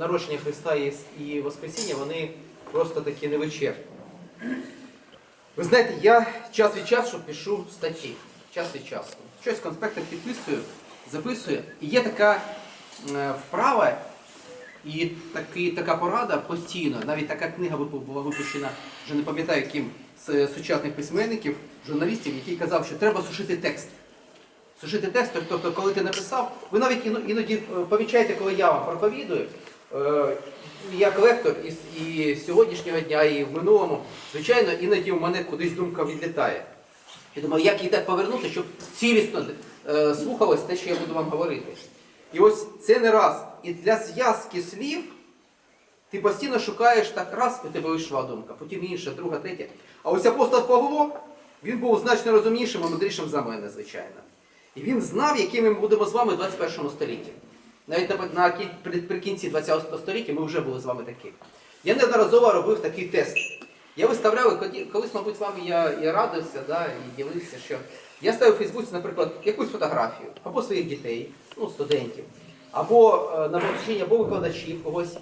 народження Христа і, Воскресіння, вони просто такі невичерпні. Ви знаєте, я час від часу пишу статті. Час від часу. Щось в конспектах підписую, записую. І є така е, вправа і таки, така порада постійно. Навіть така книга була випущена, вже не пам'ятаю, яким з сучасних письменників, журналістів, який казав, що треба сушити текст. Сушити текст, тобто, коли ти написав, ви навіть іноді е, помічаєте, коли я вам проповідую, е, як лектор і, і сьогоднішнього дня, і в минулому, звичайно, іноді в мене кудись думка відлітає. Я думаю, як її так повернути, щоб цілісно е, слухалось те, що я буду вам говорити. І ось це не раз. І для зв'язки слів ти постійно шукаєш так раз, і тебе вийшла думка, потім інша, друга, третя. А ось апостол Павло, він був значно розумнішим і мудрішим за мене, звичайно. І він знав, якими ми будемо з вами в 21 столітті. Навіть на, при, кінці 20 століття ми вже були з вами такі. Я неодноразово робив такий тест. Я виставляв, колись, мабуть, з вами я і радився, да, і ділився, що я ставив у Фейсбуці, наприклад, якусь фотографію, або своїх дітей, ну, студентів, або е, на посвідчення, або викладачів когось.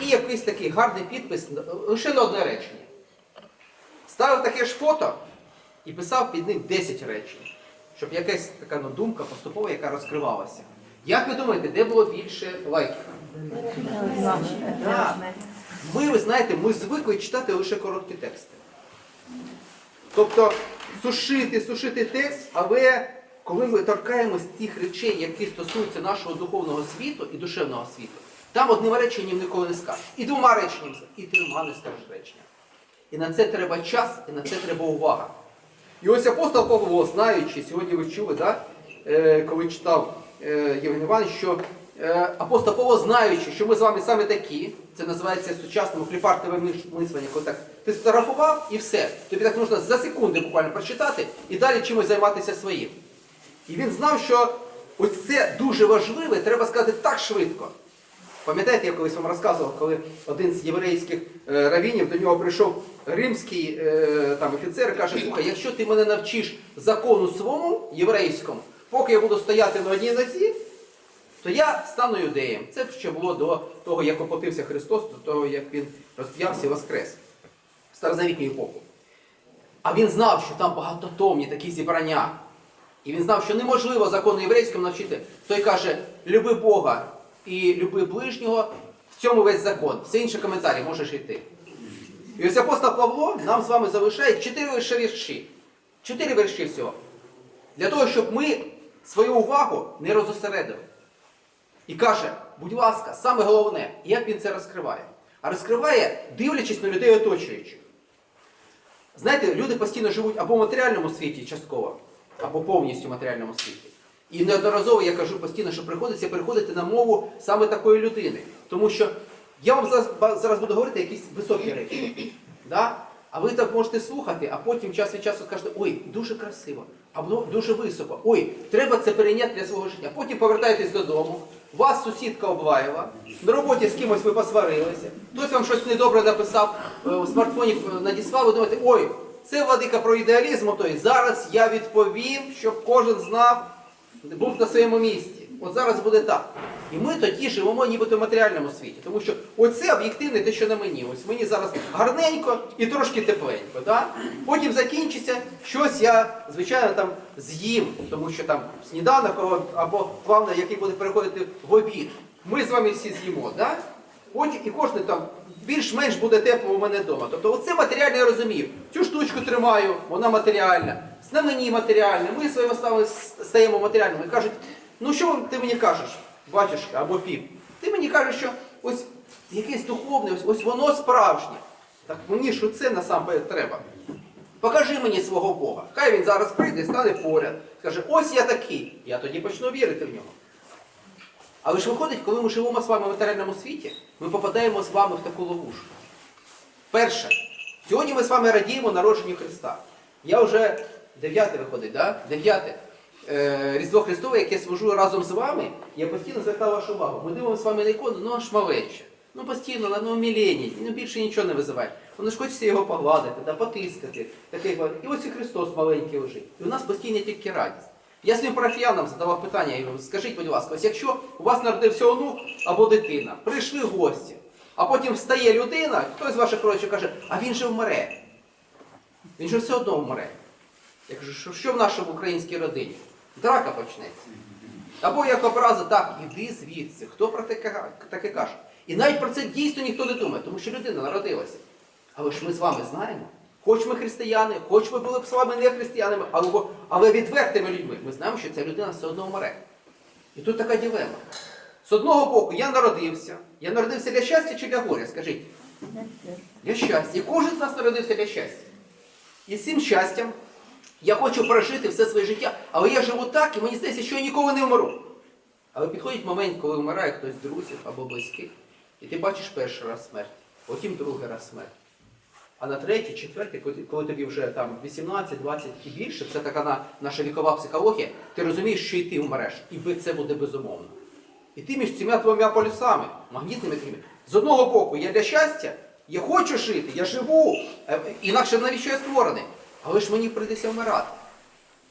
І якийсь такий гарний підпис, е, лише на одне речення. Ставив таке ж фото і писав під ним 10 речень, щоб якась така ну, думка поступова, яка розкривалася. Як ви думаєте, де було більше лайків? Да. Ми, ви знаєте, ми звикли читати лише короткі тексти. Тобто сушити, сушити текст, але коли ми торкаємось тих речей, які стосуються нашого духовного світу і душевного світу, там одним реченням ніколи не скажеш. І двома реченнями, і трьома не скажеш речення. І на це треба час, і на це треба увага. І ось апостол Павло, знаючи, сьогодні ви чули, да, е, коли читав Євген Іванович, що е, апостол Павло, знаючи, що ми з вами саме такі, це називається сучасному кліпартове мислення, коли так ти сфотографував і все. Тобі так можна за секунди буквально прочитати і далі чимось займатися своїм. І він знав, що ось це дуже важливе, треба сказати так швидко. Пам'ятаєте, я колись вам розказував, коли один з єврейських е, равінів до нього прийшов римський е, там, офіцер і каже, слухай, якщо ти мене навчиш закону своєму єврейському, поки я буду стояти на одній нозі, то я стану юдеєм. Це ще було до того, як оплатився Христос, до того, як він розп'явся і воскрес в старозавітню епоху. А він знав, що там багатотомні такі зібрання. І він знав, що неможливо закону єврейському навчити. Той каже, люби Бога і люби ближнього, в цьому весь закон. Все інші коментарі можеш йти. І ось апостол Павло нам з вами залишає чотири вірші. Чотири вірші всього. Для того, щоб ми свою увагу не розосередили. І каже, будь ласка, саме головне, як він це розкриває? А розкриває, дивлячись на людей оточуючих. Знаєте, люди постійно живуть або в матеріальному світі частково, або повністю в матеріальному світі. І неодноразово я кажу постійно, що приходиться переходити на мову саме такої людини. Тому що я вам зараз, зараз буду говорити якісь високі речі. Да? А ви так можете слухати, а потім час від часу скажете, ой, дуже красиво, або дуже високо. Ой, треба це перейняти для свого життя. Потім повертаєтесь додому, вас сусідка облаяла, на роботі з кимось ви посварилися, хтось вам щось недобре написав, е, в смартфоні е, надіслав, ви думаєте, ой, це владика про ідеалізм, той зараз я відповім, щоб кожен знав, був на своєму місці. От зараз буде так. І ми тоді живемо нібито в матеріальному світі. Тому що оце об'єктивне те, що на мені. Ось мені зараз гарненько і трошки тепленько. Да? Потім закінчиться, щось я, звичайно, там з'їм, тому що там сніданок або- плавно, який буде переходити в обід. Ми з вами всі з'їмо. Да? Потім і кожен там більш-менш буде тепло у мене вдома. Тобто оце матеріальне я розумію. Цю штучку тримаю, вона матеріальна. На мені матеріальне, ми своїми ставами стаємо матеріальними. І кажуть, ну що ти мені кажеш, батюшка або піп? Ти мені кажеш, що ось якесь духовне, ось, ось воно справжнє. Так мені ж це насамперед треба. Покажи мені свого Бога. Хай він зараз прийде, стане поряд. Скаже, ось я такий. Я тоді почну вірити в нього. Але ж виходить, коли ми живемо з вами в матеріальному світі, ми попадаємо з вами в таку ловушку. Перше, сьогодні ми з вами радіємо народженню Христа. Я вже дев'яте виходить, да? дев'яте. Е, Різдво Христове, яке служу разом з вами, я постійно звертав вашу увагу. Ми дивимося з вами на ікону, ну аж малече. Ну постійно, на одному мілені, ну більше нічого не визиває. Воно ж хочеться його погладити, да, потискати. Таке, і ось і Христос маленький лежить. І у нас постійно тільки радість. Я своїм парафіянам задавав питання, я скажіть, будь ласка, ось якщо у вас народився онук або дитина, прийшли гості, а потім встає людина, хтось з ваших родичів каже, а він же вмре. Він же все одно вмре. Я кажу, що, в нашій українській родині? Драка почнеться. Або як образа, так, іди звідси. Хто про таке, таке каже? І навіть про це дійсно ніхто не думає, тому що людина народилася. Але ж ми з вами знаємо, хоч ми християни, хоч ми були б з вами не християнами, але, але відвертими людьми, ми знаємо, що ця людина все одно вмре. І тут така ділема. З одного боку, я народився. Я народився для щастя чи для горя? Скажіть. Для щастя. І кожен з нас народився для щастя. І з цим щастям я хочу прожити все своє життя, але я живу так, і мені здається, що я ніколи не вмру. Але підходить момент, коли вмирає хтось з друзів або близьких, і ти бачиш перший раз смерть, потім другий раз смерть. А на третій, четвертий, коли, тобі вже там 18, 20 і більше, це така на- наша вікова психологія, ти розумієш, що і ти вмреш, і це буде безумовно. І ти між цими двома полюсами, магнітними кріми, з одного боку, я для щастя, я хочу жити, я живу, е, інакше навіщо я створений? Але ж мені прийдеться вмирати.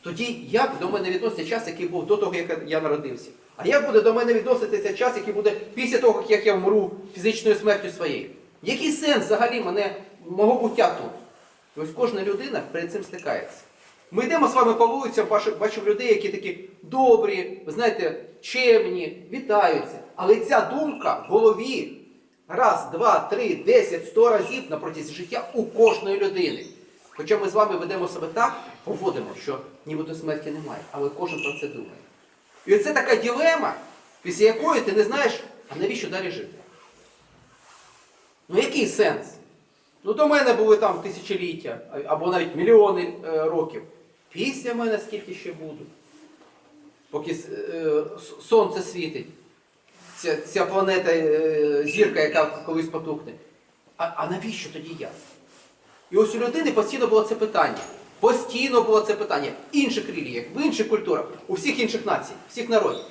Тоді як до мене відноситься час, який був до того, як я народився? А як буде до мене відноситися час, який буде після того, як я вмру фізичною смертю своєю? Який сенс взагалі мене, мого буття тут? І ось кожна людина перед цим стикається. Ми йдемо з вами по вулицям, бачимо, людей, які такі добрі, ви знаєте, чемні, вітаються. Але ця думка в голові раз, два, три, десять, сто разів на протязі життя у кожної людини. Хоча ми з вами ведемо себе так, поводимо, що нібито смерті немає, але кожен про це думає. І оце така ділема, після якої ти не знаєш, а навіщо далі жити. Ну який сенс? Ну до мене були там тисячоліття, або навіть мільйони е, років. Після мене скільки ще будуть. Поки е, сонце світить, ця, ця планета, е, зірка, яка колись потухне. А, а навіщо тоді я? І ось у людини постійно було це питання. Постійно було це питання. В інших релігіях, в інших культурах, у всіх інших націй, всіх народів.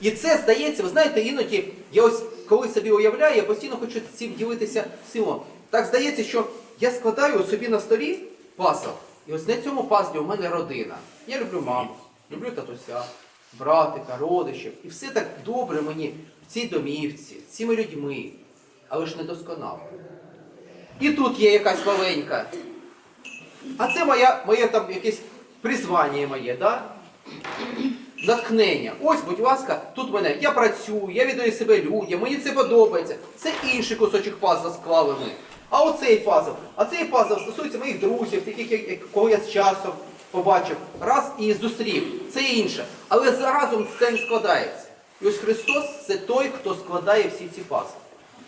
І це здається, ви знаєте, іноді я ось коли собі уявляю, я постійно хочу цим ділитися всім. Так здається, що я складаю собі на столі пазл. І ось на цьому пазлі у мене родина. Я люблю маму, люблю татуся, братика, родичів. І все так добре мені в цій домівці, з цими людьми, але ж не досконало. І тут є якась маленька. А це моя, моє там якесь призвання моє, да? натхнення. Ось, будь ласка, тут мене, я працюю, я віддаю себе людям, мені це подобається. Це інший кусочок пазла склали ми. А оцей пазл, а цей пазл стосується моїх друзів, таких, кого я з часом побачив, раз і зустрів. Це інше. Але заразом це не складається. І ось Христос це той, хто складає всі ці пазли.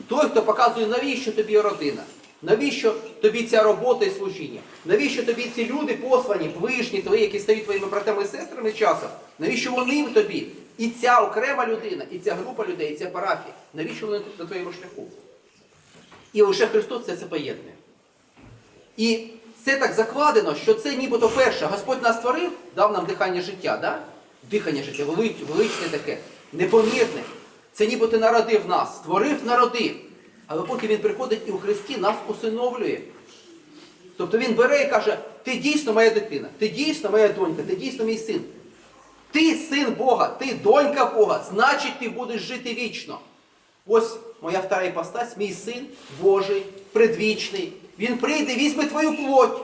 Той, хто показує, навіщо тобі родина, навіщо тобі ця робота і служіння, навіщо тобі ці люди послані, ближні твої, які стають твоїми братами і сестрами часом, навіщо вони тобі? І ця окрема людина, і ця група людей, і ця парафія, навіщо вони на твоєму шляху? І лише Христос це, це поєднує. І це так закладено, що це нібито перше. Господь нас створив, дав нам дихання життя, да? дихання життя, величне таке, непомірне. Це нібито народив нас, створив, народив. Але поки він приходить і у Христі нас усиновлює. Тобто він бере і каже, ти дійсно моя дитина, ти дійсно моя донька, ти дійсно мій син. Ти син Бога, ти донька Бога, значить ти будеш жити вічно. Ось моя втора іпостась, мій син Божий, предвічний. Він прийде, візьме твою плоть.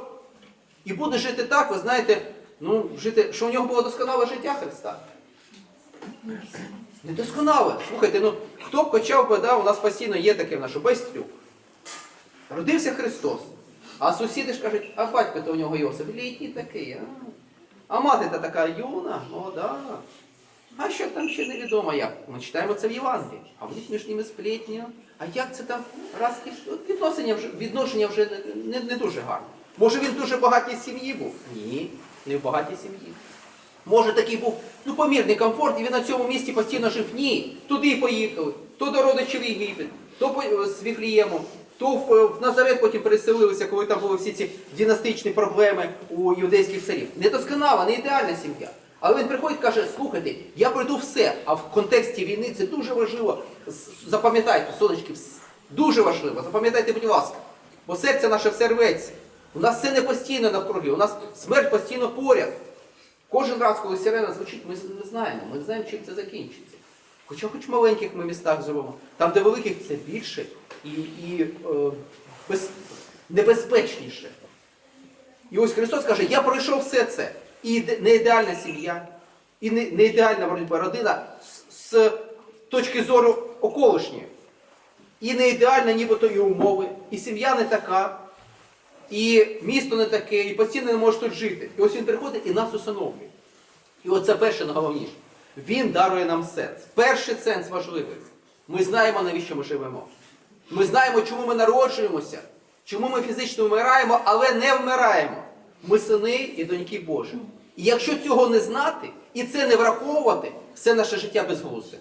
І буде жити так, ви знаєте, ну, жити, що у нього було досконале життя Христа. Недосконале. Слухайте, ну хто б хоча б, да, у нас постійно є таке в нашу байстрюк. Родився Христос. А сусіди ж кажуть, а батько то у нього Йосип, літній такий, а. А мати та така юна, молода. А що там ще невідомо як? Ми читаємо це в Євангелії. А в них між ними сплетня. А як це там раз і Відношення вже, відношення вже не, не, не дуже гарне. Може він дуже багатій сім'ї був? Ні, не в багатій сім'ї. Може такий був ну, помірний комфорт, і він на цьому місці постійно жив. Ні. Туди поїхали, то до родичів Єгипет, то по- з Віфлієму, то в, в Назарет потім переселилися, коли там були всі ці династичні проблеми у юдейських царів. Недосконала, не ідеальна сім'я. Але він приходить і каже, слухайте, я пройду все, а в контексті війни це дуже важливо. Запам'ятайте, сонечки, дуже важливо, запам'ятайте, будь ласка, бо серце наше все рветься. У нас все не постійно навкруги, у нас смерть постійно поряд. Кожен раз, коли сирена звучить, ми не знаємо, ми знаємо, чим це закінчиться. Хоча хоч в маленьких ми містах живемо, там, де великих це більше і, і е, без, небезпечніше. І ось Христос каже, я пройшов все це. І не ідеальна сім'я, і не, не ідеальна боротьба родина з, з точки зору околишньої. І не ідеальна нібито і умови, і сім'я не така, і місто не таке, і постійно не може тут жити. І ось він приходить і нас усиновлює. І оце перше найголовніше. Він дарує нам сенс. Перший сенс важливий. Ми знаємо, навіщо ми живемо. Ми знаємо, чому ми народжуємося, чому ми фізично вмираємо, але не вмираємо. Ми сини і доньки Божі. І якщо цього не знати і це не враховувати, все наше життя безглузде.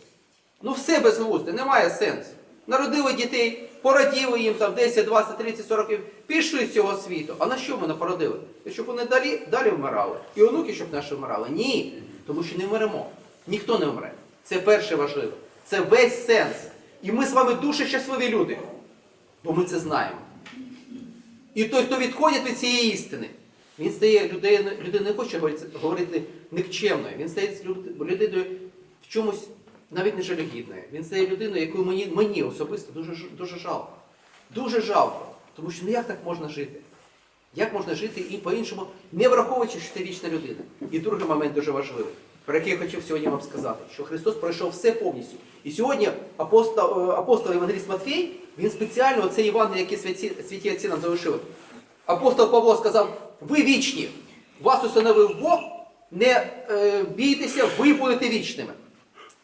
Ну все безглузде, немає сенсу. Народили дітей, пораділи їм там 10, 20, 30, 40 років, пішли з цього світу. А на що ми породили? Щоб вони далі, далі вмирали. І онуки, щоб наші вмирали. Ні. Тому що не вмремо. Ніхто не вмре. Це перше важливе. Це весь сенс. І ми з вами дуже щасливі люди. Бо ми це знаємо. І той, хто відходить від цієї істини, він стає людиною, людина не хоче говорити, говорити никчемною, він стає людиною в чомусь навіть не жалюгідною. Він стає людиною, яку мені, мені особисто дуже, дуже жалко. Дуже жалко. Тому що ну як так можна жити? Як можна жити і по-іншому, не враховуючи, що ти вічна людина. І другий момент дуже важливий, про який я хотів сьогодні вам сказати, що Христос пройшов все повністю. І сьогодні апостол, е, апостол Євангеліст Матфій, він спеціально оцей Іван, який святі, святі отці нам залишили. Апостол Павло сказав, ви вічні, вас усиновив Бог, не е, бійтеся, ви будете вічними.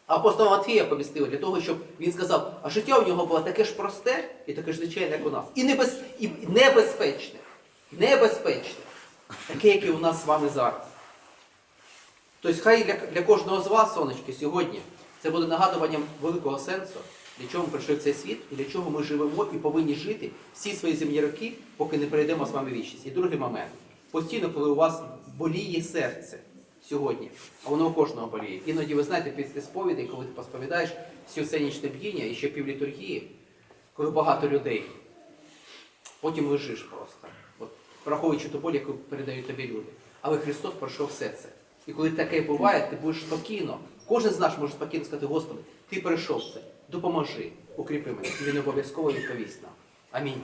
Апостол Матфія помістили для того, щоб він сказав, а життя у нього було таке ж просте і таке ж звичайне, як у нас. І, небез, і небезпечне. Небезпечне. Таке, яке у нас з вами зараз. Тобто хай для, для кожного з вас, сонечки, сьогодні це буде нагадуванням великого сенсу, для чого ми прийшли в цей світ і для чого ми живемо і повинні жити всі свої земні роки, поки не перейдемо з вами вічність. І другий момент. Постійно, коли у вас боліє серце сьогодні, а воно у кожного боліє. Іноді ви знаєте, після сповіді, коли ти посповідаєш всі це нічне б'їння і ще півлітургії, коли багато людей, потім лежиш просто. От, враховуючи ту боль, яку передають тобі люди. Але Христос пройшов все це. І коли таке буває, ти будеш спокійно. Кожен з нас може спокійно сказати, Господи, ти пройшов це, допоможи, укріпи мене. І він обов'язково відповість нам. Амінь.